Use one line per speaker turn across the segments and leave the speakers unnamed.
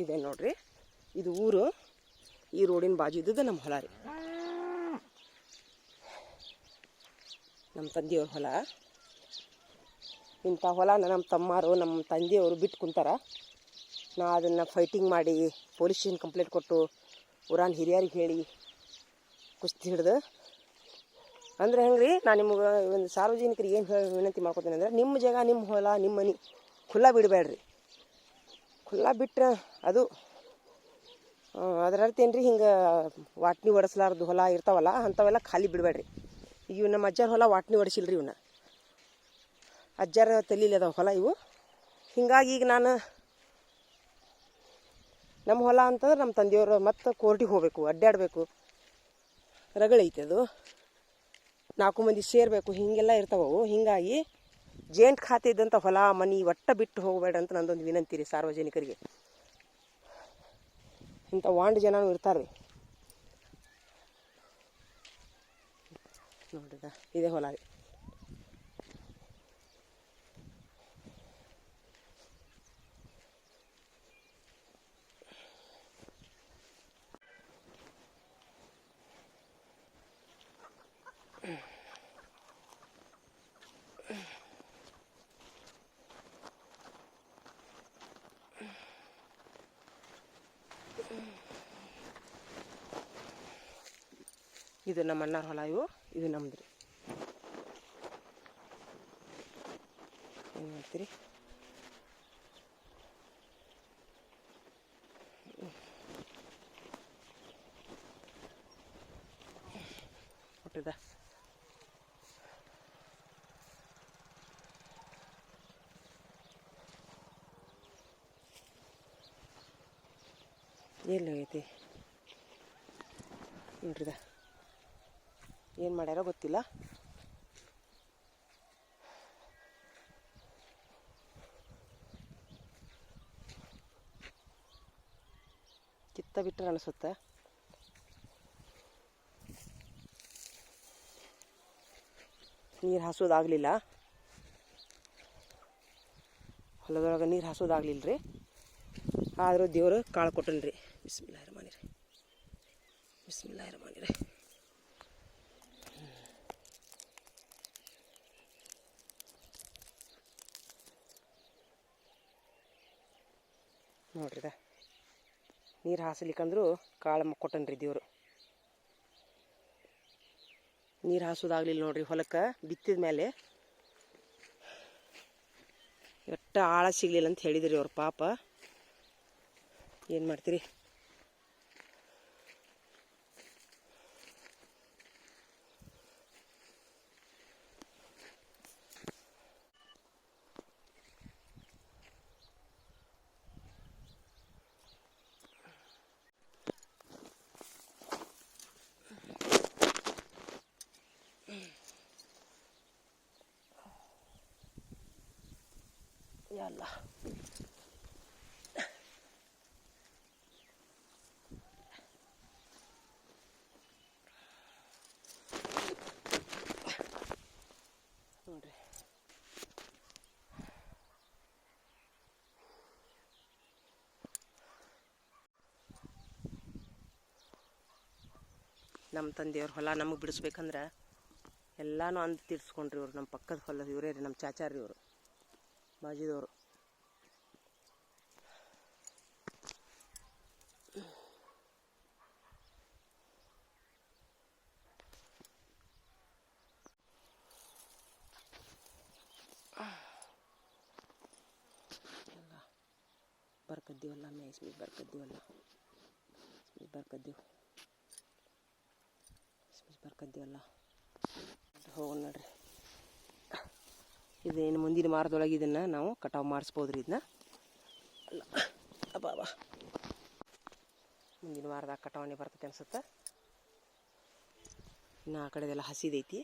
ಇದೆ ನೋಡ್ರಿ. ಇದು ಊರು. ಈ ರೋಡಿನ ಬಾಜು ಇದ್ದದ್ದು ನಮ್ಮ ಹೊಲ ರೀ. ನಮ್ಮ ತಂದೆಯವ್ರ ಹೊಲ. ಇಂಥ ಹೊಲನ ನಮ್ಮ ತಮ್ಮರು, ನಮ್ಮ ತಂದೆಯವರು ಬಿಟ್ಟು ಕುಂತಾರ. ನಾ ಅದನ್ನು ಫೈಟಿಂಗ್ ಮಾಡಿ ಪೊಲೀಸ್ ಸ್ಟೇಷನ್ ಕಂಪ್ಲೇಂಟ್ ಕೊಟ್ಟು, ಊರಾನ್ ಹಿರಿಯರಿಗೆ ಹೇಳಿ, ಕುಸ್ತಿ ಹಿಡ್ದು. ಅಂದ್ರೆ ಹೆಂಗೆ ರೀ ನಾನು ನಿಮ್ಗೆ ಒಂದು ಸಾರ್ವಜನಿಕರಿಗೆ ಏನು ವಿನಂತಿ ಮಾಡ್ಕೊತೀನಿ ಅಂದ್ರೆ, ನಿಮ್ಮ ಜಾಗ, ನಿಮ್ಮ ಹೊಲ, ನಿಮ್ಮ ಮನೆ, ಖುಲ್ಲ ಬಿಡಬೇಡ್ರಿ. ಖುಲ್ಲ ಬಿಟ್ಟರೆ ಅದು ಅದರರ್ಥ ಏನು ರೀ ಹಿಂಗೆ ವಾಟ್ನಿ ಒಡಿಸ್ಲಾರ್ದು ಹೊಲ ಇರ್ತಾವಲ್ಲ, ಅಂಥವೆಲ್ಲ ಖಾಲಿ ಬಿಡಬೇಡ್ರಿ. ಇವು ನಮ್ಮ ಅಜ್ಜಾರ ಹೊಲ ವಾಟ್ನಿ ಒಡಿಸಿಲ್ರಿ ಇವನ್ನ ಅಜ್ಜಾರ ತಲೀಲಿ ಅದಾವ ಹೊಲ ಇವು. ಹಿಂಗಾಗಿ ಈಗ ನಾನು ನಮ್ಮ ಹೊಲ ಅಂತಂದ್ರೆ ನಮ್ಮ ತಂದೆಯವರು ಮತ್ತೆ ಕೋರ್ಟಿಗೆ ಹೋಗಬೇಕು ಅಡ್ಡಾಡಬೇಕು ರಗಳೈತೆ ಅದು. ನಾಲ್ಕು ಮಂದಿ ಸೇರಬೇಕು, ಹೀಗೆಲ್ಲ ಇರ್ತಾವವು. ಹಿಂಗಾಗಿ ಜೇಂಟ್ ಖಾತೆ ಇದ್ದಂಥ ಹೊಲ, ಮನಿ ಒಟ್ಟ ಬಿಟ್ಟು ಹೋಗಬೇಡ ಅಂತ ನಂದೊಂದು ವಿನಂತಿ ರೀ ಸಾರ್ವಜನಿಕರಿಗೆ. ಇಂಥ ವಾಂಡ್ ಜನನು ಇರ್ತಾರೆ ನೋಡಿದ ಇದೇ ಹೊಲ ರೀ. ಇದು ನಮ್ಮ ಅಣ್ಣಾರ ಹೊಲ ಇವು. ಇದು ನಮ್ದು ರೀ. ಏನು ಮಾಡ್ತೀರಿ? ಹುಟ್ಟಿದ. ಎಲ್ಲಿ ಹೋಗೈತಿ? ನೋಡ್ರಿದ? ಏನು ಮಾಡ್ಯಾರೋ ಗೊತ್ತಿಲ್ಲ. ಕಿತ್ತ ಬಿಟ್ಟರೆ ಅನಿಸುತ್ತೆ. ನೀರು ಹಾಸೋದಾಗಲಿಲ್ಲ. ಹೊಲದೊಳಗೆ ನೀರು ಹಾಸೋದಾಗಲಿಲ್ಲ ರೀ ಆದರೂ ದೇವರು ಕಾಳು ಕೊಟ್ಟನ್ರಿ ರೀ ಇರಮಾನಿರಿ ಬಿಸ್ಮಿಲ್ಲ ರಹೀಮ್. ರಹೀಮ್. ನೋಡ್ರಿದ ನೀರು ಹಾಸಲಿಕ್ಕಂದ್ರೂ ಕಾಳು ಕೊಟ್ಟನ್ರಿ ದೇವರು. ನೀರು ಹಾಸೋದಾಗ್ಲಿಲ್ಲ ನೋಡ್ರಿ ಹೊಲಕ್ಕೆ, ಬಿತ್ತಿದ ಮೇಲೆ ಎಟ್ಟ ಆಳ ಸಿಗಲಿಲ್ಲ ಅಂತ ಹೇಳಿದ್ರಿ ಅವ್ರ ಪಾಪ. ಏನು ಮಾಡ್ತೀರಿ? ನೋಡ್ರಿ ನಮ್ಮ ತಂದೆಯವ್ರ ಹೊಲ ನಮಗೆ ಬಿಡಿಸ್ಬೇಕಂದ್ರೆ ಎಲ್ಲಾನು ಅಂದು ತೀರ್ಸ್ಕೊಂಡ್ರಿ ಇವ್ರು. ನಮ್ಮ ಪಕ್ಕದ ಹೊಲ ಇವರೇ ರೀ ನಮ್ಮ ಚಾಚಾರ್ರಿ ಇವರು. ಬಾಜಿದವರು ಮೇಯ್ಸ್ಮಿ ಬರ್ಕದ್ದೀವಲ್ಲ ಬರ್ಕದ್ದೀವಿ ಬರ್ಕದ್ದೀವಲ್ಲ ಹೋಗೋಣ ನೋಡ್ರಿ ಇದೇನು ಮುಂದಿನ ವಾರದೊಳಗೆ ಇದನ್ನು ನಾವು ಕಟಾವು ಮಾಡಿಸ್ಬೋದು ರೀ ಇದನ್ನ? ಅಲ್ಲ ಅಬ್ಬಾ ಮುಂದಿನ ವಾರದಾಗ ಕಟಾವಣೆ ಬರ್ತೈತೆ ಅನ್ಸುತ್ತೆ? ಇನ್ನು ಆ ಕಡೆದೆಲ್ಲ ಹಸಿದೈತಿ.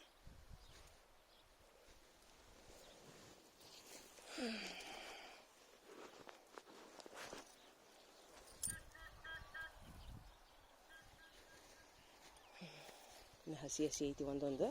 ಹಸಿ ಹಸಿ ಐತಿ ಒಂದೊಂದು.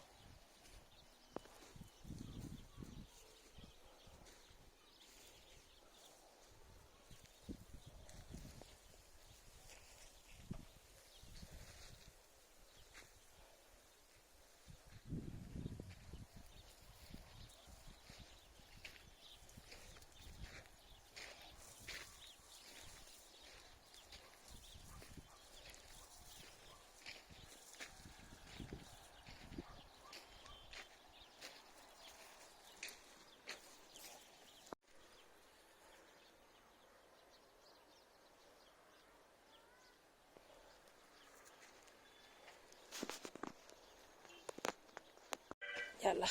יאללה.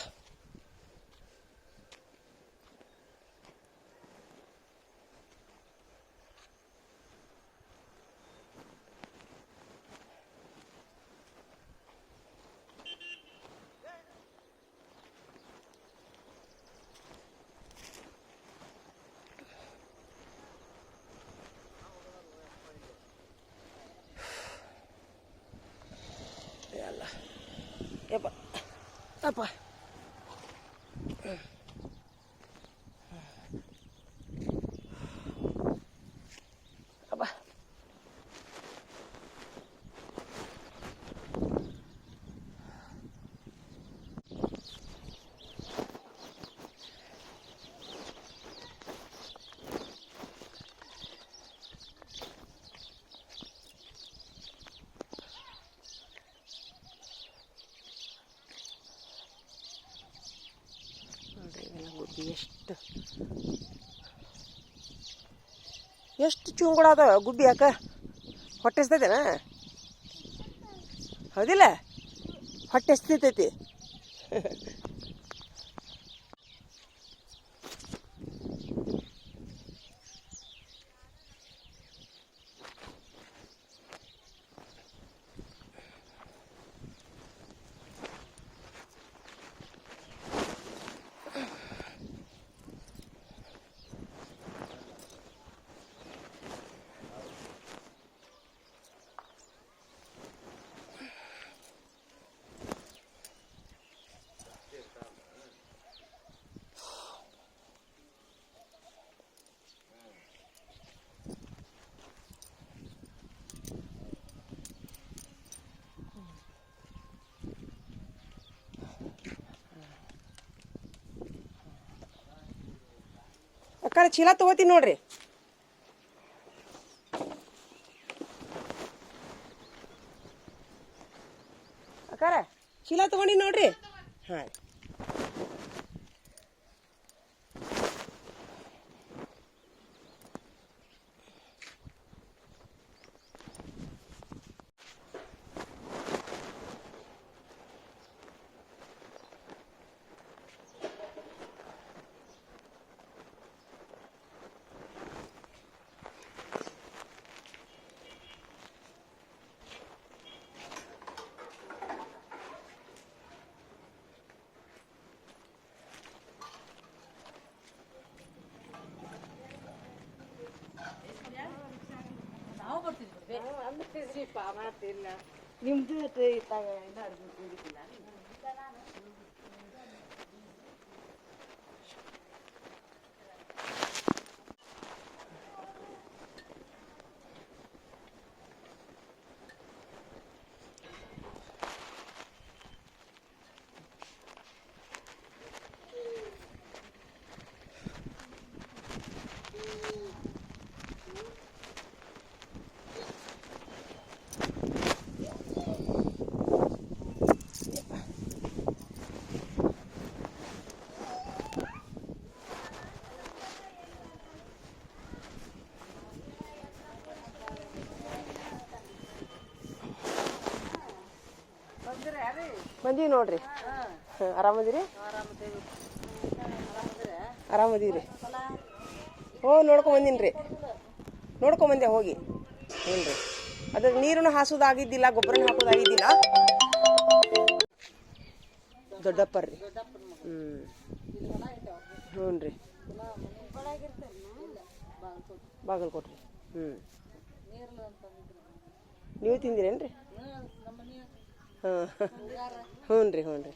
Apa? ಎಷ್ಟು? ಎಷ್ಟು ಚೂಂಗುಳ ಅದ ಗುಬ್ಬಿ ಯಾಕೆ? ಹೊಟ್ಟೆ ಹೌದಿಲ್ಲ? ಹೊಟ್ಟೆ ಎಸ್ತೈತೈತಿ ಅಕ್ಕಾರ ಚೀಲ ತಗೋತೀನಿ ನೋಡ್ರಿ. ಅಕ್ಕಾರ ಚೀಲ ತಗೊಂಡಿ ನೋಡ್ರಿ. ಹಾಂ
ನಿಮ್ದು
ಬಂದೀವಿ ನೋಡ್ರಿ. ಆರಾಮದಿರಿ ಆರಾಮದೀವಿ ರೀ ಹೋ, ನೋಡ್ಕೊಂಡ್ ಬಂದೀನಿ ರೀ. ನೋಡ್ಕೊಂಡ್ ಬಂದೆ, ಹೋಗಿ. ಹ್ಞೂ ರೀ ಅದ್ರ ನೀರನ್ನು ಹಾಸೋದಾಗಿದ್ದಿಲ್ಲ, ಗೊಬ್ಬರನ ಹಾಕೋದಾಗಿದ್ದಿಲ್ಲ. ದೊಡ್ಡಪ್ಪ ರೀ. ಹ್ಞೂ ಹ್ಞೂ ರೀ. ಬಾಗಲಕೋಟ್ರಿ ಹ್ಞೂ ನೀವು ತಿಂದಿರೇನ್ರಿ? ಹಾಂ. ಹ್ಞೂ ರೀ ಹ್ಞೂ ರೀ.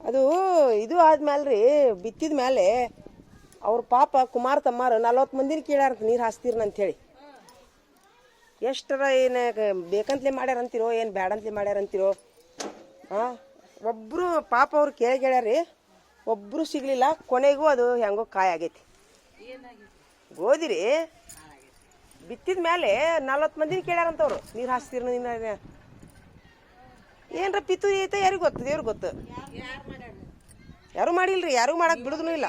ಅದು ಇದು ಆದ್ಮೇಲೆ ರೀ ಬಿತ್ತಿದ ಮೇಲೆ ಅವ್ರ ಪಾಪ ಕುಮಾರ್ ತಮ್ಮಾರು ನಲ್ವತ್ತು ಮಂದಿನ ಕೇಳ್ಯಾರಂತ ನೀರು ಹಾಸ್ತೀರನ ಹೇಳಿ ಎಷ್ಟರ ಏನು ಬೇಕಂತಲೇ ಮಾಡ್ಯಾರಂತೀರೋ ಏನು ಬ್ಯಾಡಂತಲೇ ಮಾಡ್ಯಾರಂತೀರೋ ಹಾಂ. ಒಬ್ಬರು ಪಾಪ ಅವ್ರು ಕೇಳಿ ಕೇಳ್ಯಾರೀ ಒಬ್ಬರು ಸಿಗಲಿಲ್ಲ ಕೊನೆಗೂ ಅದು ಹೆಂಗೋ ಕಾಯಿ ಆಗೈತಿ. ಗೋಧಿ ರೀ ಬಿತ್ತಿದ ಮೇಲೆ ನಲ್ವತ್ತು ಮಂದಿನ ಕೇಳ್ಯಾರಂತವ್ರು. ನೀರು ಹಾಸ್ತೀರ ನಿನ್ನ ಏನ್ರ ಪಿತ್ತು ಐತೆ ಯಾರಿಗೂ ಗೊತ್ತು? ದೇವ್ರಿಗೆ ಗೊತ್ತು. ಯಾರು ಮಾಡಿಲ್ರಿ, ಯಾರು ಮಾಡಕ್ ಬಿಡುದೂ ಇಲ್ಲ.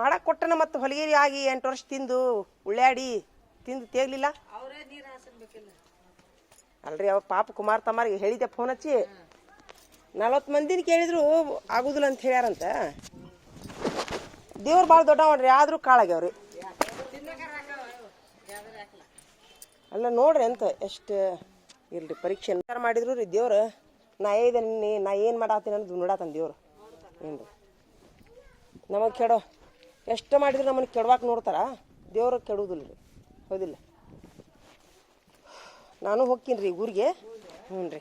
ಮಾಡಕ್ ಕೊಟ್ಟನ ಮತ್ತೆ ಹೊಲಗೇರಿ ಆಗಿ ಎಂಟು ವರ್ಷ ತಿಂದು ಉಳ್ಳಾಡಿ ತಿಂದು ತೇಗ್ಲಿಲ್ಲ. ಅಲ್ರಿ, ಅವ ಪಾಪ ಕುಮಾರ್ ತಮ್ಮಾರಿಗೆ ಹೇಳಿದ್ದೆ ಫೋನ್ ಹಚ್ಚಿ? ನಲ್ವತ್ತು ಮಂದಿನ ಕೇಳಿದ್ರು ಆಗುದಿಲ್ಲ ಅಂತ ಹೇಳ್ಯಾರಂತ. ದೇವ್ರು ಭಾಳ ಮಾಡ್ರಿ ಆದರೂ ಕಾಳಾಗ್ಯಾವ್ರಿ. ಅಲ್ಲ ನೋಡ್ರಿ ಅಂತ ಎಷ್ಟು, ಇಲ್ರಿ ಪರೀಕ್ಷೆ ಮಾಡಿದ್ರು ರೀ ದೇವ್ರು. ನಾ ಏದ ನಾ ಏನು ಮಾಡಾತೀನಿ ಅನ್ನೋದು ನೋಡಾತನ್ ದೇವ್ರು. ಏನು ನಮಗೆ ಕೆಡೋ, ಎಷ್ಟು ಮಾಡಿದ್ರು ನಮ್ಮನ್ನ ಕೆಡವಾಕ್ ನೋಡ್ತಾರ? ದೇವ್ರು ಕೆಡುವುದಿಲ್ಲ ರೀ ಹೌದಿಲ್ಲ? ನಾನು ಹೋಗ್ತೀನಿ ರೀ ಊರಿಗೆ. ಹ್ಞೂ ರೀ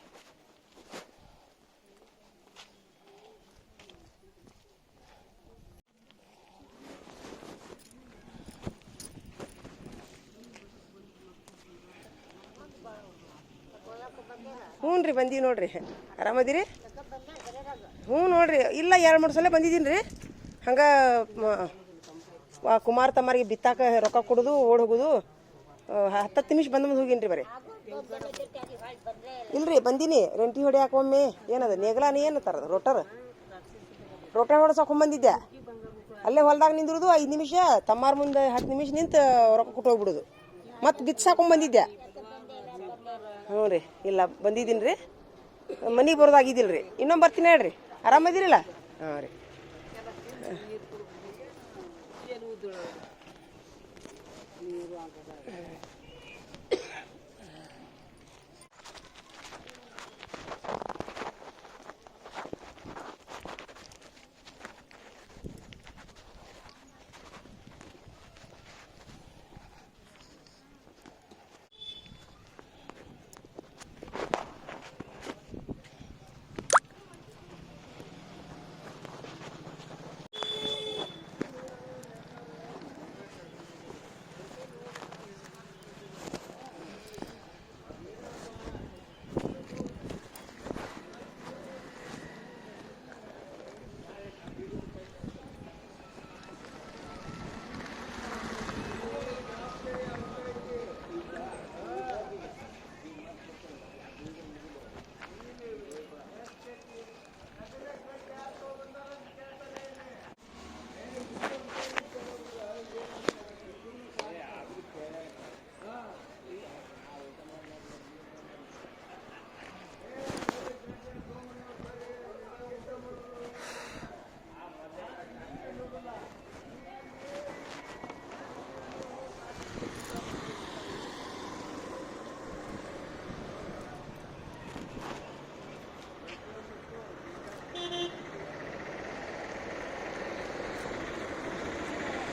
ಹ್ಞೂ ರೀ, ಬಂದೀವಿ ನೋಡ್ರಿ. ಆರಾಮದಿರಿ? ಹ್ಞೂ ನೋಡ್ರಿ, ಇಲ್ಲ ಎರಡು ಮೂರು ಸಲ ಬಂದಿದ್ದೀನಿ ರೀ. ಹಂಗೆ ಕುಮಾರ್ ತಮ್ಮರಿಗೆ ಬಿತ್ತಾಕ ರೊಕ್ಕ ಕೊಡೋದು, ಓಡ್ ಹೋಗೋದು. ಹತ್ತತ್ತು ನಿಮಿಷ ಬಂದು ಮುಂದೆ ಹೋಗೀನಿ ರೀ ಬರೀ. ಇಲ್ರಿ, ಬಂದೀನಿ. ರೆಂಟಿ ಹೊಡಿಯಾಕ ಒಮ್ಮೆ. ಏನದ ನೇಗ್ಲಾನ ಏನು ತರದ ರೋಟರ್? ರೋಟರ್ ಹೊಡ್ಸಕ್ಕೆ ಬಂದಿದ್ದೆ. ಅಲ್ಲೇ ಹೊಲ್ದಾಗ ನಿಂದಿರೋದು, ಐದು ನಿಮಿಷ. ತಮ್ಮಾರ ಮುಂದೆ ಹತ್ತು ನಿಮಿಷ ನಿಂತು ರೊಕ್ಕ ಕೊಟ್ಟು ಹೋಗ್ಬಿಡೋದು. ಮತ್ತು ಬಿತ್ಸಾಕೊಂಡ್ ಬಂದಿದ್ದೆ. ಹ್ಞೂ ರೀ. ಇಲ್ಲ ಬಂದಿದ್ದೀನಿ ರೀ. ಮನೆಗೆ ಬರೋದಾಗಿದ್ದಿಲ್ಲ ರೀ. ಇನ್ನೊಮ್ಮೆ ಬರ್ತೀನಿ ಹೇಳ್ರಿ. ಆರಾಮದಿರಿಲ್ಲ? ಹಾಂ ರೀ.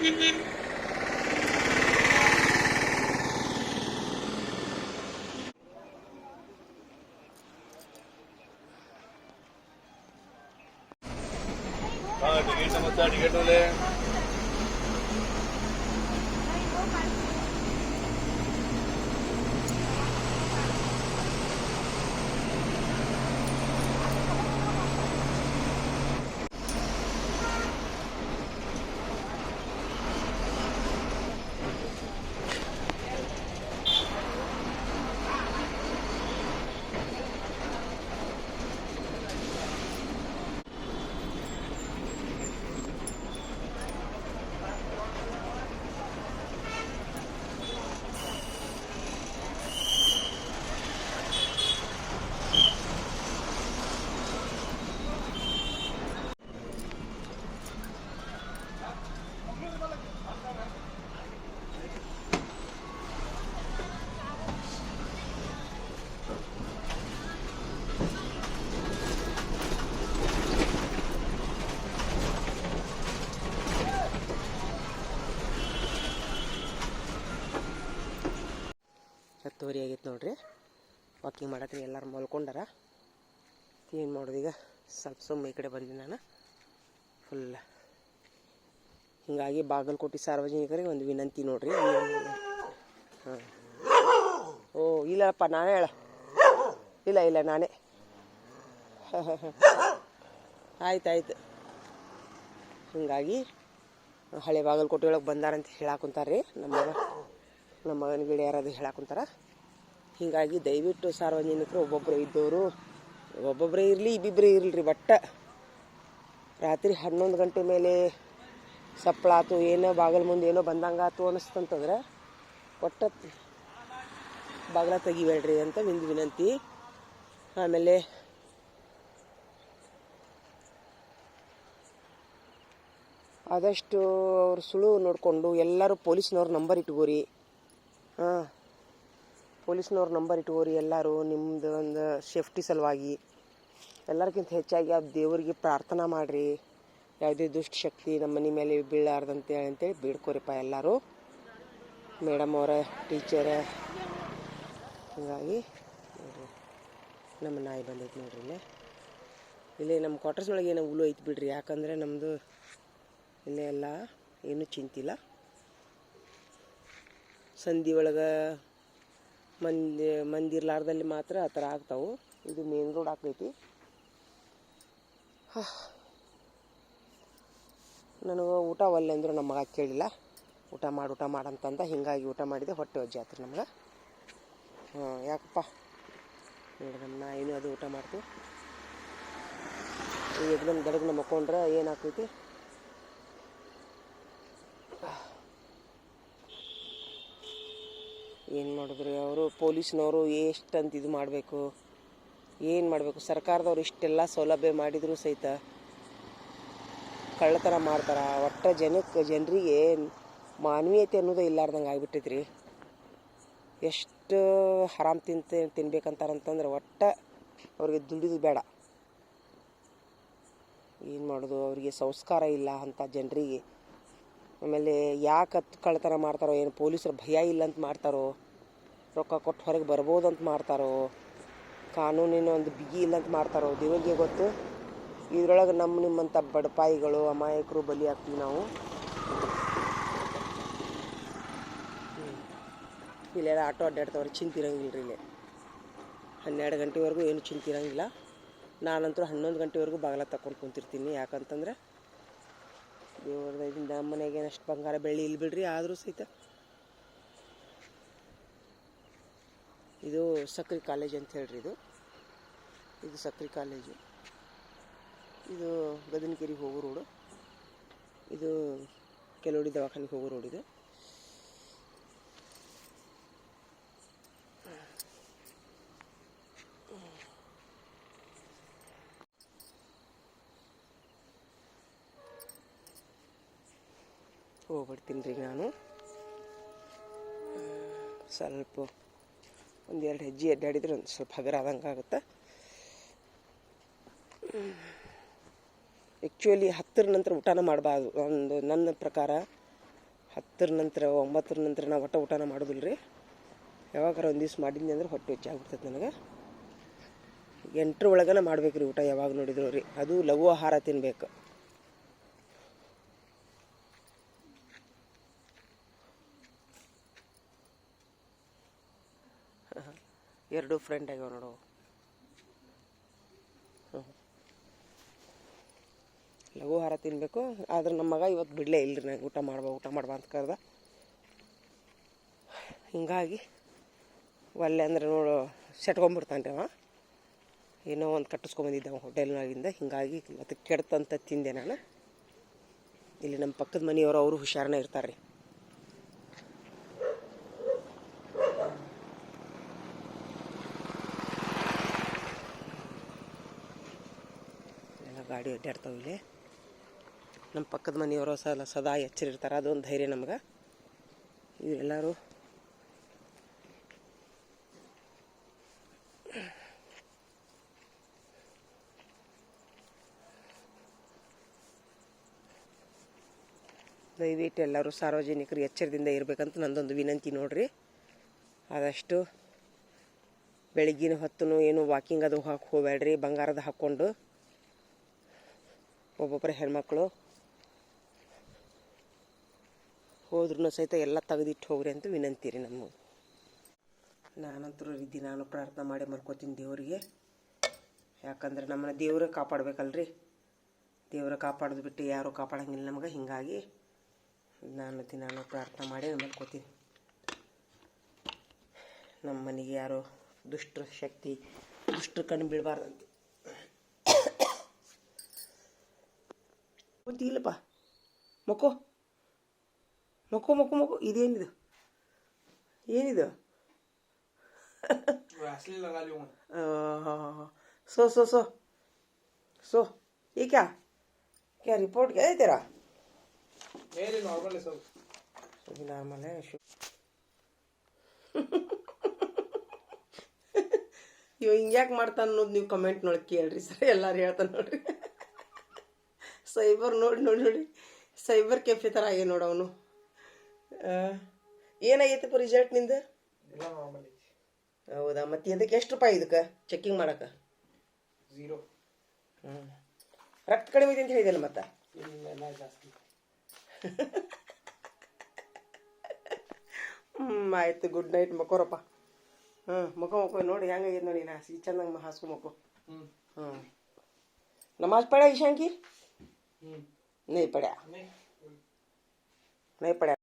Mm-hmm.
ಹತ್ತುವರೆ ಆಗೈತೆ ನೋಡ್ರಿ. ವಾಕಿಂಗ್ ಮಾಡತ್ರಿ, ಎಲ್ಲರೂ ಮಲ್ಕೊಂಡಾರ. ಏನು ಮಾಡೋದು ಈಗ? ಸ್ವಲ್ಪ ಸುಮ್ಮ ಈ ಕಡೆ ಬಂದೆ ನಾನು. ಫುಲ್ ಹೀಗಾಗಿ ಬಾಗಲಕೋಟೆ ಸಾರ್ವಜನಿಕರಿಗೆ ಒಂದು ವಿನಂತಿ ನೋಡ್ರಿ. ಓ, ಇಲ್ಲಪ್ಪ, ನಾನೇ ಹೇಳ. ಇಲ್ಲ ಇಲ್ಲ, ನಾನೇ. ಆಯ್ತು ಆಯ್ತು. ಹೀಗಾಗಿ ಹಳೆ ಬಾಗಲಕೋಟೆ ಒಳಗೆ ಬಂದಾರಂತ ಹೇಳಾಕುಂತಾರೆ ರೀ ನಮ್ಮ ನಮ್ಮ ಮಗನ ಗಿಡ ಯಾರಾದ್ರು ಹೇಳಾಕುಂತಾರ ಹೀಗಾಗಿ ದಯವಿಟ್ಟು ಸಾರ್ವಜನಿಕರು ಒಬ್ಬೊಬ್ಬರು ಇದ್ದವರು ಒಬ್ಬೊಬ್ಬರೇ ಇರಲಿ ಇಬ್ಬಿಬ್ಬರೇ ಇರಲಿ ಬಟ್ಟ. ರಾತ್ರಿ ಹನ್ನೊಂದು ಗಂಟೆ ಮೇಲೆ ಸಪ್ಪಳಾತು ಏನೋ ಬಾಗಲ ಮುಂದೆ ಏನೋ ಬಂದಂಗಾತು ಅನಿಸ್ತಂತಂದ್ರೆ ಒಟ್ಟ ಬಾಗಿಲ ತೆಗಿಬೇಡ್ರಿ ಅಂತ ಒಂದು ವಿನಂತಿ. ಆಮೇಲೆ ಆದಷ್ಟು ಅವ್ರು ಸುಳು ನೋಡಿಕೊಂಡು ಎಲ್ಲರೂ ಪೊಲೀಸ್ನವ್ರ ನಂಬರ್ ಇಟ್ಕೋರಿ ಹಾಂ. ಪೊಲೀಸ್ನವ್ರ ನಂಬರ್ ಇಟ್ಕೋರಿ ಎಲ್ಲರೂ ನಿಮ್ಮದು ಒಂದು ಸೇಫ್ಟಿ ಸಲುವಾಗಿ. ಎಲ್ಲರಿಗಿಂತ ಹೆಚ್ಚಾಗಿ ಆ ದೇವರಿಗೆ ಪ್ರಾರ್ಥನೆ ಮಾಡಿರಿ. ಯಾವುದೇ ದುಷ್ಟ ಶಕ್ತಿ ನಮ್ಮ ಮನೆ ಮೇಲೆ ಬೀಳಾರ್ದಂತೇಳಿ ಅಂತೇಳಿ ಬೇಡ್ಕೋರಿಪ್ಪ ಎಲ್ಲರೂ. ಮೇಡಮ್ ಅವರ, ಟೀಚರ, ಹೀಗಾಗಿ ನೋಡಿರಿ. ನಮ್ಮ ನಾಯಿ ಬಂದೈತೆ ನೋಡ್ರಿ ಇಲ್ಲೇ. ಇಲ್ಲಿ ನಮ್ಮ ಕ್ವಾರ್ಟರ್ಸ್ ಒಳಗೆ ಏನೋ ಹುಲು ಐತೆ ಬಿಡ್ರಿ, ಯಾಕಂದರೆ ನಮ್ಮದು ಇಲ್ಲೇ ಎಲ್ಲ ಏನೂ ಚಿಂತಿಲ್ಲ. ಸಂಧಿ ಒಳಗೆ ಮಂದಿ, ಮಂದಿರ್ಲಾರ್ದಲ್ಲಿ ಮಾತ್ರ ಆ ಥರ ಆಗ್ತಾವೆ. ಇದು ಮೇನ್ ರೋಡ್ ಆಗ್ತೈತಿ. ನನಗೆ ಊಟ ಒಲ್ಲೆ ಅಂದರು ನಮ್ಮ ಮಗ ಕೇಳಿಲ್ಲ. ಊಟ ಮಾಡಿ, ಊಟ ಮಾಡಂತಂದ ಹಿಂಗಾಗಿ ಊಟ ಮಾಡಿದೆ. ಹೊಟ್ಟೆ ಒಜ್ಜೆ ಆತ್ರಿ ನಮ್ಗೆ. ಹಾಂ, ಯಾಕಪ್ಪ? ನೋಡಿ ನಮ್ಮ ಏನು ಅದು ಊಟ ಮಾಡ್ತು. ಈಗ ನಮ್ಮ ಗಡಗ್ನ ಮಕ್ಕೊಂಡ್ರೆ ಏನಾಗ್ತೈತಿ? ಏನು ಮಾಡಿದ್ರು? ಅವರು ಪೊಲೀಸ್ನವರು ಎಷ್ಟಂತ ಇದು ಮಾಡಬೇಕು? ಏನು ಮಾಡಬೇಕು? ಸರ್ಕಾರದವ್ರು ಇಷ್ಟೆಲ್ಲ ಸೌಲಭ್ಯ ಮಾಡಿದರೂ ಸಹಿತ. ಕಳ್ಳತನ ಮಾಡ್ತಾರೆ. ಒಟ್ಟು ಜನಕ್ಕೆ ಜನರಿಗೆ ಮಾನವೀಯತೆ ಅನ್ನೋದು ಇಲ್ಲಾರ್ದಂಗೆ ಆಗ್ಬಿಟ್ಟೈತೆ ರೀ ಎಷ್ಟು ಹರಾಮ್ ತಿಂತ, ತಿನ್ಬೇಕಂತಾರಂತಂದ್ರೆ ಒಟ್ಟು ಅವ್ರಿಗೆ ದುಡಿದು ಬೇಡ. ಏನು ಮಾಡೋದು? ಅವರಿಗೆ ಸಂಸ್ಕಾರ ಇಲ್ಲ ಅಂತ ಜನರಿಗೆ. ಆಮೇಲೆ ಯಾಕೆ ಕಳ್ಳತನ ಮಾಡ್ತಾರೋ, ಏನು ಪೊಲೀಸರು ಭಯ ಇಲ್ಲ ಅಂತ ಮಾಡ್ತಾರೋ? ರೊಕ್ಕ ಕೊಟ್ಟು ಹೊರಗೆ ಬರ್ಬೋದು ಅಂತ ಮಾಡ್ತಾರೋ? ಕಾನೂನಿನ ಒಂದು ಬಿಗಿ ಇಲ್ಲ ಅಂತ ಮಾಡ್ತಾರೋ? ದೇವರಿಗೆ ಗೊತ್ತು? ಇದ್ರೊಳಗೆ ನಮ್ಮ ನಿಮ್ಮಂಥ ಬಡಪಾಯಿಗಳು, ಅಮಾಯಕರು ಬಲಿ ಆಗ್ತೀವಿ ನಾವು. ಇಲ್ಲೆಲ್ಲ ಆಟೋ ಅಡ್ಡಾಡ್ತಾವ್ರೆ ಚಿಂತಿರಂಗಿಲ್ಲ ರೀ ಇಲ್ಲಿ. ಹನ್ನೆರಡು ಗಂಟೆವರೆಗೂ ಏನು ಚಿಂತಿರಂಗಿಲ್ಲ. ನಾನಂತೂ ಹನ್ನೊಂದು ಗಂಟೆವರೆಗೂ ಬಾಗಿಲ ತಕೊಂಡು ಕುಂತಿರ್ತೀನಿ. ಯಾಕಂತಂದ್ರೆ ದೇವ್ರದ ಇದರಿಂದ ನಮ್ಮ ಮನೆಗೆ ಏನಷ್ಟು ಬಂಗಾರ ಬೆಳ್ಳಿ ಇಲ್ಲಿ ಬಿಡ್ರಿ ಆದರೂ ಸಹಿತ. ಇದು ಸಕ್ರಿ ಕಾಲೇಜ್ ಅಂತ ಹೇಳ್ರಿ ಇದು. ಇದು ಸಕ್ರಿ ಕಾಲೇಜು. ಇದು ಗದನಕೆರೆಗೆ ಹೋಗೋ ರೋಡು. ಇದು ಕೆಲವಡಿ ದವಾಖಾನೆಗೆ ಹೋಗೋ ರೋಡ್ ಇದು. ಹೋಗ್ಬಿಡ್ತೀನಿ ರೀ ನಾನು. ಸ್ವಲ್ಪ ಒಂದೆರಡು ಹೆಜ್ಜೆ ಅಡ್ಡಾಡಿದ್ರೆ ಒಂದು ಸ್ವಲ್ಪ ಹಗರ ಆದಂಗೆ ಆಗುತ್ತೆ. ಆ್ಯಕ್ಚುಲಿ ಹತ್ತರ ನಂತರ ಊಟನ ಮಾಡಬಾರ್ದು. ಒಂದು ನನ್ನ ಪ್ರಕಾರ ಹತ್ತರ ನಂತರ, ಒಂಬತ್ತರ ನಂತರ ನಾವು ಒಟ್ಟು ಊಟನ ಮಾಡೋದಿಲ್ಲ ರೀ ಯಾವಾಗಾರ ಒಂದು ದಿವ್ಸ ಮಾಡಿದ್ನಿ ಅಂದ್ರೆ ಹೊಟ್ಟೆ ಹೆಚ್ಚಾಗ್ಬಿಡ್ತೈತೆ ನನಗೆ. ಎಂಟ್ರ ಒಳಗನ ಮಾಡ್ಬೇಕು ರೀ ಊಟ ಯಾವಾಗ ನೋಡಿದ್ರು ರೀ. ಅದು ಲಘು ಆಹಾರ ತಿನ್ಬೇಕು. ಎರಡು ಫ್ರೆಂಡ್ ಆಗ್ಯಾವ ನೋಡು. ಲಘು ಹಾರ ತಿನ್ನಬೇಕು ಆದ್ರೆ ನಮ್ಮ ಮಗ ಇವತ್ತು ಬಿಡಲೇ ಇಲ್ಲರಿ ನಂಗೆ ಊಟ ಮಾಡ್ಬಾ ಊಟ ಮಾಡ್ಬಾ ಅಂತ ಕರೆದ. ಹಿಂಗಾಗಿ ಒಲ್ಲೆ ಅಂದ್ರೆ ನೋಡು ಸೆಟ್ಕೊಂಬಿಡ್ತಾನೆ ಅವ. ಏನೋ ಒಂದು ಕಟ್ಟಿಸ್ಕೊಂಬಂದಿದ್ದೆ ಅವ ಹೋಟೆಲ್ನಾಗಿಂದ. ಹಿಂಗಾಗಿ ಮತ್ತೆ ಕೆಡ್ತಂತ ತಿಂದೆ ನಾನು. ಇಲ್ಲಿ ನಮ್ಮ ಪಕ್ಕದ ಮನೆಯವರು ಅವರು ಹುಷಾರನೇ ಇರ್ತಾರೆ ರೀ ಎಲ್ಲ ಗಾಡಿ ಅಡ್ಡಾಡ್ತಾವೆ ಇಲ್ಲಿ. ನಮ್ಮ ಪಕ್ಕದ ಮನೆಯವರು ಸಲ ಸದಾ ಎಚ್ಚರಿರ್ತಾರೆ, ಅದೊಂದು ಧೈರ್ಯ ನಮ್ಗೆ. ಇವರೆಲ್ಲರೂ ದಯವಿಟ್ಟು ಎಲ್ಲರೂ ಸಾರ್ವಜನಿಕರು ಎಚ್ಚರದಿಂದ ಇರಬೇಕಂತ ನಂದೊಂದು ವಿನಂತಿ ನೋಡ್ರಿ. ಆದಷ್ಟು ಬೆಳಗ್ಗಿನ ಹೊತ್ತು ಏನು ವಾಕಿಂಗ್ ಅದು ಹಾಕಿ ಹೋಗ್ಬೇಡ್ರಿ, ಬಂಗಾರದ ಹಾಕ್ಕೊಂಡು. ಒಬ್ಬೊಬ್ಬರ ಹೆಣ್ಮಕ್ಳು. ಹೋದ್ರೂ ಸಹಿತ ಎಲ್ಲ ತೆಗೆದಿಟ್ಟು ಹೋಗ್ರಿ ಅಂತ ವಿನಂತಿ ರೀ ನಮ್ಮ ನಾನಂತೂ ರೀತಿ ನಾನು ಪ್ರಾರ್ಥನೆ ಮಾಡಿ ಮರ್ಕೋತೀನಿ ದೇವರಿಗೆ. ಯಾಕಂದ್ರೆ ನಮ್ಮನ್ನ ದೇವರೇ ಕಾಪಾಡಬೇಕಲ್ರಿ. ದೇವರೇ ಕಾಪಾಡೋದು ಬಿಟ್ಟು ಯಾರೂ ಕಾಪಾಡೋಂಗಿಲ್ಲ ನಮ್ಗೆ. ಹಿಂಗಾಗಿ ನಾನು ದಿನಾನು ಪ್ರಾರ್ಥನೆ ಮಾಡಿ ಮಲ್ಕೋತೀನಿ. ನಮ್ಮ ಮನೆಗೆ ಯಾರು ದುಷ್ಟ ಶಕ್ತಿ, ದುಷ್ಟರ ಕಣ್ಣು ಬೀಳಬಾರ್ದಂತೆ. ಗೊತ್ತಿಲ್ಲಪ್ಪ ಮಕ್ಕೋ. ಮಕ್ಕೋ ಮಕ್ಕೋ ಮಕ್ಕೋ. ಇದೇನಿದು? ಏನಿದು? So so so.
ಸೊ ಈ ಕ್ಯಾ ಕ್ಯಾ
ರಿಪೋರ್ಟ್ ಕ್ಯಾ ಐತೀರಾ ನಾರ್ಮಲ್ ಇವ ಹಿಂಗ್ಯಾಕೆ ಮಾಡ್ತಾನೆ ಅನ್ನೋದು ನೀವು ಕಮೆಂಟ್ ನೋಡಿ ಕೇಳ್ರಿ ಸರ್ ಎಲ್ಲಾರು ಹೇಳ್ತಾನೆ ನೋಡ್ರಿ. ಸೈಬರ್ ನೋಡಿ ನೋಡಿ ನೋಡಿ. ಸೈಬರ್ ಕೆಫೆ ಥರ ಆಗಿ ನೋಡು
ಅವನು. ಏನಾಗೈತಪ್ಪ ರಿಸಲ್ಟ್ನಿಂದ?
ಹೌದಾ? ಮತ್ತೆ ಇದಕ್ಕೆ ಎಷ್ಟು ರೂಪಾಯಿ ಇದಕ್ಕೆ? ಚೆಕ್ಕಿಂಗ್ ಮಾಡಕ
ಝೀರೋ
ಹ್ಞೂ ರಕ್ತ ಕಡಿಮೆ ಇದೆ ಅಂತ ಹೇಳಿದಲ್ಲ ಮತ್ತೆ? ಹ್ಞೂ ಆಯ್ತು. ಗುಡ್ ನೈಟ್ ಮಕ್ಕೋರಪ್ಪ. ಹ್ಞೂ ಮುಖ ಮಕ್ಕೋ ನೋಡಿ ಹೆಂಗಾಗ್ಯದ ನೋಡಿ ನಾ. ಸಿ ಚೆನ್ನಾಗಿ ಹಾಸ್ಕೊ ಮಕ್ಕ ಹ್ಞೂ ಹ್ಞೂ ನಮಾಜ್
ಪಡ
ಇಶಾಂಕಿ નહીં
પડ્યા
નહીં. પડ્યા